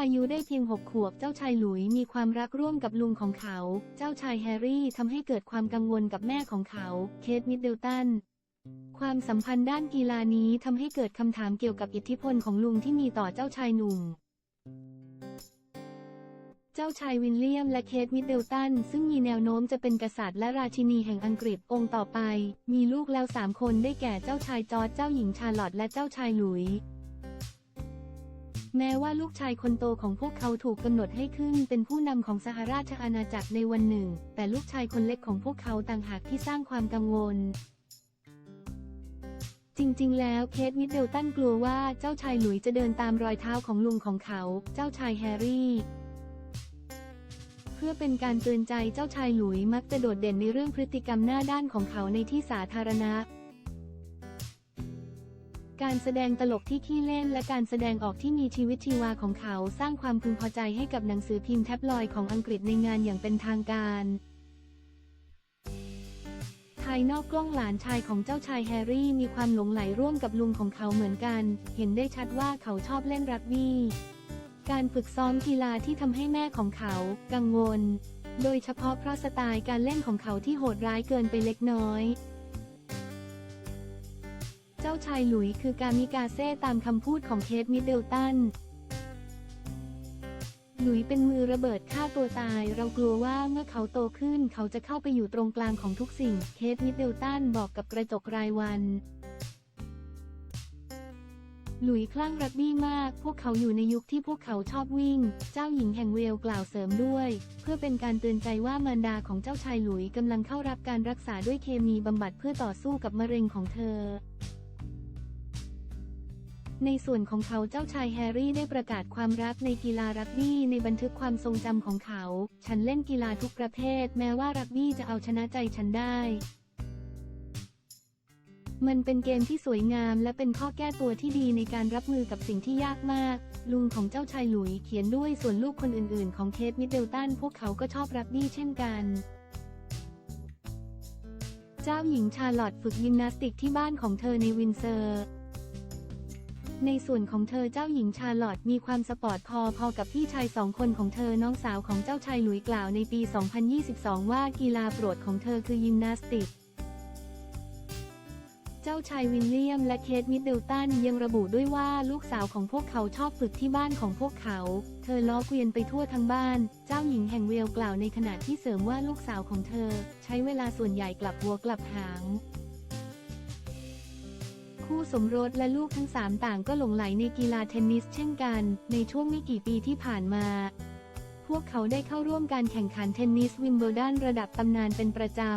อายุได้เพียงหกขวบ เจ้าชายหลุยมีความรักร่วมกับลุงของเขา เจ้าชายแฮร์รี่ทำให้เกิดความกังวลกับแม่ของเขา เคทมิดเดิลตัน ความสัมพันธ์ด้านกีฬานี้ทำให้เกิดคำถามเกี่ยวกับอิทธิพลของลุงที่มีต่อเจ้าชายหนุ่ม เจ้าชายวินเลียมและเคทมิดเดิลตัน ซึ่งมีแนวโน้มจะเป็นกษัตริย์และราชินีแห่งอังกฤษองค์ต่อไป มีลูกแล้วสามคนได้แก่เจ้าชายจอร์จเจ้าหญิงชาร์ลอตและเจ้าชายหลุยส์ แม้ว่าลูกชายคนโตของพวกเขาถูกกำหนดให้ขึ้นเป็นผู้นำของสหราชอาณาจักรในวันหนึ่ง แต่ลูกชายคนเล็กของพวกเขาต่างหากที่สร้างความกังวล จริงๆ แล้วเคทมิดเดลตันกลัวว่าเจ้าชายหลุยส์จะเดินตามรอยเท้าของลุงของเขา เจ้าชายแฮร์รี่เพื่อเป็นการเตือนใจเจ้าชายหลุยส์มักจะโดดเด่นในเรื่องพฤติกรรมหน้าด้านของเขาในที่สาธารณะ การแสดงตลกที่ขี้เล่นและการแสดงออกที่มีชีวิตชีวาของเขาสร้างความพึงพอใจให้กับหนังสือพิมพ์แท็บลอยด์ของอังกฤษในงานอย่างเป็นทางการภายนอกกล้องหลานชายของเจ้าชายแฮร์รี่มีความหลงไหลร่วมกับลุงของเขาเหมือนกัน เห็นได้ชัดว่าเขาชอบเล่นรักบี้ การฝึกซ้อมกีฬาที่ทำให้แม่ของเขากังวล โดยเฉพาะเพราะสไตล์การเล่นของเขาที่โหดร้ายเกินไปเล็กน้อย เจ้าชายหลุยคือกามิกาเซ่ตามคำพูดของเคทมิดเดิลตัน หลุยเป็นมือระเบิดฆ่าตัวตาย เรากลัวว่าเมื่อเขาโตขึ้นเขาจะเข้าไปอยู่ตรงกลางของทุกสิ่ง เคทมิดเดิลตันบอกกับกระจกรายวันหลุยคลั่งรักบี้มาก พวกเขาอยู่ในยุคที่พวกเขาชอบวิ่ง เจ้าหญิงแห่งเวลกล่าวเสริมด้วย เพื่อเป็นการเตือนใจว่ามารดาของเจ้าชายหลุยกำลังเข้ารับการรักษาด้วยเคมีบำบัดเพื่อต่อสู้กับมะเร็งของเธอ ในส่วนของเขาเจ้าชายแฮร์รี่ได้ประกาศความรักในกีฬารักบี้ในบันทึกความทรงจำของเขา ฉันเล่นกีฬาทุกประเภท แม้ว่ารักบี้จะเอาชนะใจฉันได้ มันเป็นเกมที่สวยงามและเป็นข้อแก้ตัวที่ดีในการรับมือกับสิ่งที่ยากมาก ลุงของเจ้าชายหลุยส์เขียนด้วยส่วนลูกคนอื่นๆ ของเคทมิดเดิลตันพวกเขาก็ชอบรักบี้เช่นกันเจ้าหญิงชาร์ลอตฝึกยิมนาสติกที่บ้านของเธอในวินเซอร์ ในส่วนของเธอเจ้าหญิงชาร์ลอตมีความสปอร์ตพอพอกับพี่ชายสองคนของเธอน้องสาวของเจ้าชายหลุยกล่าวในปี 2022 ว่ากีฬาโปรดของเธอคือยิมนาสติก เจ้าชายวินเลียมและเคทมิดเดิลตันยังระบุด้วยว่าลูกสาวของพวกเขาชอบฝึกที่บ้านของพวกเขา เธอล้อเกวียนไปทั่วทั้งบ้าน เจ้าหญิงแห่งเวลกล่าวในขณะที่เสริมว่าลูกสาวของเธอ ใช้เวลาส่วนใหญ่กลับหัวกลับหาง คู่สมรสและลูกทั้งสามต่างก็หลงไหลในกีฬาเทนนิสเช่นกัน ในช่วงไม่กี่ปีที่ผ่านมา พวกเขาได้เข้าร่วมการแข่งขันเทนนิสวิมเบิลดันระดับตำนานเป็นประจำ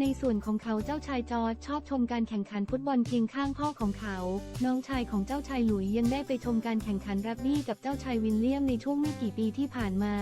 ในส่วนของเขาเจ้าชายจอร์จชอบชมการแข่งขันฟุตบอลเคียงข้างพ่อของเขา น้องชายของเจ้าชายหลุยยังได้ไปชมการแข่งขันรักบี้กับเจ้าชายวินเลียมในช่วงไม่กี่ปีที่ผ่านมา